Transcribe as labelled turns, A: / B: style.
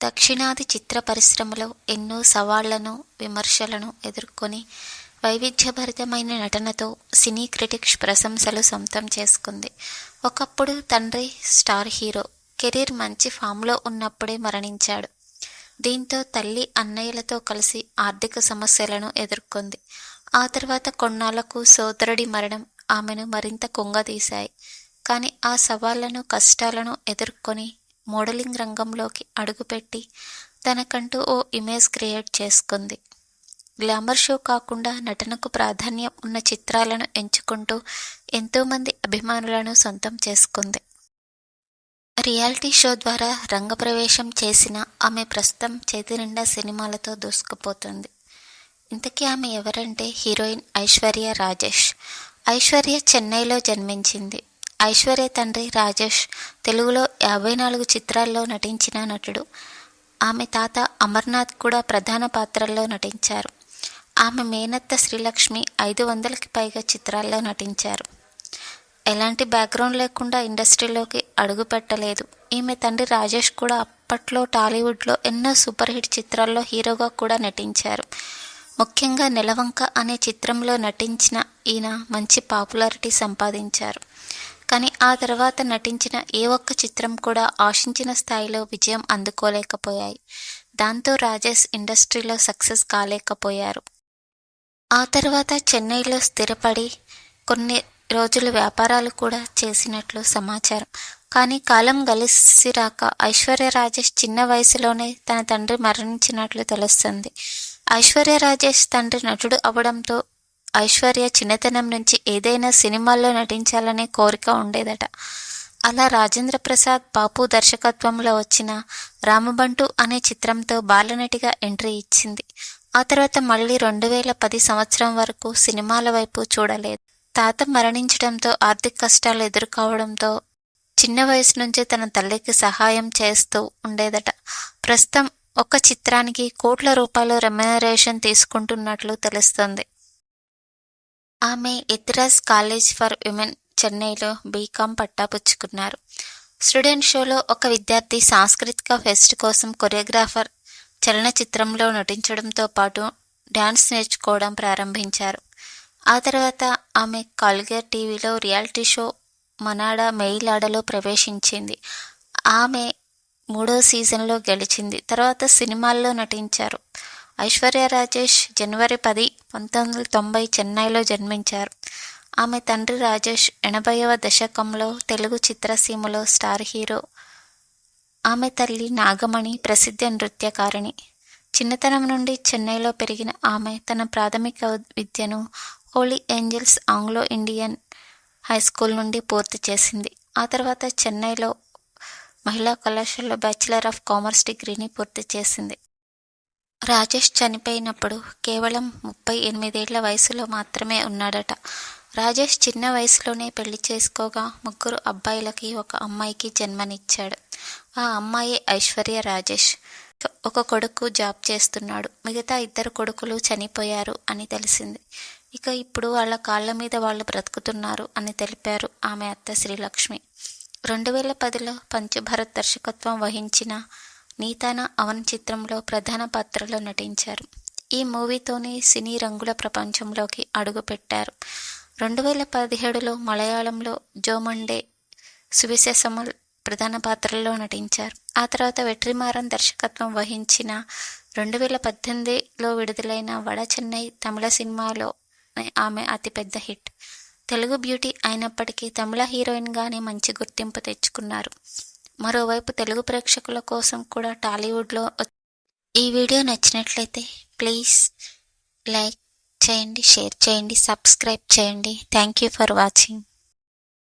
A: దక్షిణాది చిత్ర పరిశ్రమలో ఎన్నో సవాళ్ళను విమర్శలను ఎదుర్కొని వైవిధ్యభరితమైన నటనతో సినీ క్రిటిక్స్ ప్రశంసలు సొంతం చేసుకుంది. ఒకప్పుడు తండ్రి స్టార్ హీరో కెరీర్ మంచి ఫామ్లో ఉన్నప్పుడే మరణించాడు. దీంతో తల్లి అన్నయ్యలతో కలిసి ఆర్థిక సమస్యలను ఎదుర్కొంది. ఆ తర్వాత కొన్నాళ్ళకు సోదరుడి మరణం ఆమెను మరింత కుంగదీశాయి కానీ ఆ సవాళ్ళను కష్టాలను ఎదుర్కొని మోడలింగ్ రంగంలోకి అడుగుపెట్టి తనకంటూ ఓ ఇమేజ్ క్రియేట్ చేసుకుంది. గ్లామర్ షో కాకుండా నటనకు ప్రాధాన్యం ఉన్న చిత్రాలను ఎంచుకుంటూ ఎంతోమంది అభిమానులను సొంతం చేసుకుంది. రియాలిటీ షో ద్వారా రంగప్రవేశం చేసిన ఆమె ప్రస్తుతం చేతి నిండా సినిమాలతో దూసుకుపోతుంది. ఇంతకీ ఆమె ఎవరంటే హీరోయిన్ ఐశ్వర్య రాజేష్. ఐశ్వర్య చెన్నైలో జన్మించింది. ఐశ్వర్య తండ్రి రాజేష్ తెలుగులో యాభై నాలుగు చిత్రాల్లో నటించిన నటుడు. ఆమె తాత అమర్నాథ్ కూడా ప్రధాన పాత్రల్లో నటించారు. ఆమె మేనత్త శ్రీలక్ష్మి ఐదు వందలకి పైగా చిత్రాల్లో నటించారు. ఎలాంటి బ్యాక్గ్రౌండ్ లేకుండా ఇండస్ట్రీలోకి అడుగుపెట్టలేదు ఈమె తండ్రి రాజేష్ కూడా అప్పట్లో టాలీవుడ్లో ఎన్నో సూపర్ హిట్ చిత్రాల్లో హీరోగా కూడా నటించారు. ముఖ్యంగా నెలవంక అనే చిత్రంలో నటించిన ఈయన మంచి పాపులారిటీ సంపాదించారు. కానీ ఆ తర్వాత నటించిన ఏ ఒక్క చిత్రం కూడా ఆశించిన స్థాయిలో విజయం అందుకోలేకపోయాయి. దాంతో రాజేష్ ఇండస్ట్రీలో సక్సెస్ కాలేకపోయారు. ఆ తర్వాత చెన్నైలో స్థిరపడి కొన్ని రోజులు వ్యాపారాలు కూడా చేసినట్లు సమాచారం. కానీ కాలం కలిసి రాక ఐశ్వర్య రాజేష్ చిన్న వయసులోనే తన తండ్రి మరణించినట్లు తెలుస్తుంది. ఐశ్వర్య రాజేష్ తండ్రి నటుడు అవడంతో ఐశ్వర్య చిన్నతనం నుంచి ఏదైనా సినిమాల్లో నటించాలనే కోరిక ఉండేదట. అలా రాజేంద్ర ప్రసాద్ బాపు దర్శకత్వంలో వచ్చిన రామబంటు అనే చిత్రంతో బాలనటిగా ఎంట్రీ ఇచ్చింది. ఆ తర్వాత మళ్ళీ రెండు వేల పది సంవత్సరం వరకు సినిమాల వైపు చూడలేదు. తాత మరణించడంతో ఆర్థిక కష్టాలు ఎదుర్కోవడంతో చిన్న వయసు నుంచే తన తల్లికి సహాయం చేస్తూ ఉండేదట. ప్రస్తుతం ఒక చిత్రానికి కోట్ల రూపాయలు రెమ్యునరేషన్ తీసుకుంటున్నట్లు తెలుస్తుంది. ఆమె ఇద్రాస్ కాలేజ్ ఫర్ విమెన్ చెన్నైలో బీకాం పట్టాపుచ్చుకున్నారు. స్టూడెంట్ షోలో ఒక విద్యార్థి సాంస్కృతిక ఫెస్ట్ కోసం కొరియోగ్రాఫర్ చలనచిత్రంలో నటించడంతో పాటు డ్యాన్స్ నేర్చుకోవడం ప్రారంభించారు. ఆ తర్వాత ఆమె కాల్గర్ టీవీలో రియాలిటీ షో మనాడ మెయిలాడలో ప్రవేశించింది. ఆమె మూడో సీజన్లో గెలిచింది. తర్వాత సినిమాల్లో నటించారు. ఐశ్వర్య రాజేష్ జనవరి పది పంతొమ్మిది వందల తొంభై చెన్నైలో జన్మించారు. ఆమె తండ్రి రాజేష్ ఎనభైవ దశకంలో తెలుగు చిత్రసీమలో స్టార్ హీరో. ఆమె తల్లి నాగమణి ప్రసిద్ధ నృత్యకారిణి. చిన్నతనం నుండి చెన్నైలో పెరిగిన ఆమె తన ప్రాథమిక విద్యను Holy Angels Anglo Indian high school నుండి పూర్తి చేసింది. ఆ తర్వాత చెన్నైలో మహిళా కళాశాలలో బ్యాచిలర్ ఆఫ్ కామర్స్ డిగ్రీని పూర్తి చేసింది. రాజేష్ చనిపోయినప్పుడు కేవలం ముప్పై ఎనిమిదేళ్ళ వయసులో మాత్రమే ఉన్నాడట. రాజేష్ చిన్న వయసులోనే పెళ్ళి చేసుకోగా ముగ్గురు అబ్బాయిలకి ఒక అమ్మాయికి జన్మనిచ్చాడు. ఆ అమ్మాయి ఐశ్వర్య రాజేష్. ఒక కొడుకు జాబ్ చేస్తున్నాడు. మిగతా ఇద్దరు కొడుకులు చనిపోయారు అని తెలిసింది. ఇక ఇప్పుడు వాళ్ళ కాళ్ళ మీద వాళ్ళు బ్రతుకుతున్నారు అని తెలిపారు ఆమె అత్త శ్రీలక్ష్మి. రెండు వేల పదిలో పంచభరత్ దర్శకత్వం వహించిన నీతాన అవన్ చిత్రంలో ప్రధాన పాత్రలో నటించారు. ఈ మూవీతోనే సినీ రంగుల ప్రపంచంలోకి అడుగుపెట్టారు. రెండు వేల పదిహేడులో మలయాళంలో జోమండే సువిశేషమల్ ప్రధాన పాత్రలో నటించారు. ఆ తర్వాత వెట్రిమారన్ దర్శకత్వం వహించిన రెండు వేల పద్దెనిమిదిలో విడుదలైన వడ చెన్నై తమిళ సినిమాలో ఆమె అతిపెద్ద హిట్. తెలుగు బ్యూటీ అయినప్పటికీ తమిళ హీరోయిన్గానే మంచి గుర్తింపు తెచ్చుకున్నారు. మరోవైపు తెలుగు ప్రేక్షకుల కోసం కూడా టాలీవుడ్లో ఈ వీడియో నచ్చినట్లయితే ప్లీజ్ లైక్ చేయండి షేర్ చేయండి సబ్స్క్రైబ్ చేయండి. Thank you for watching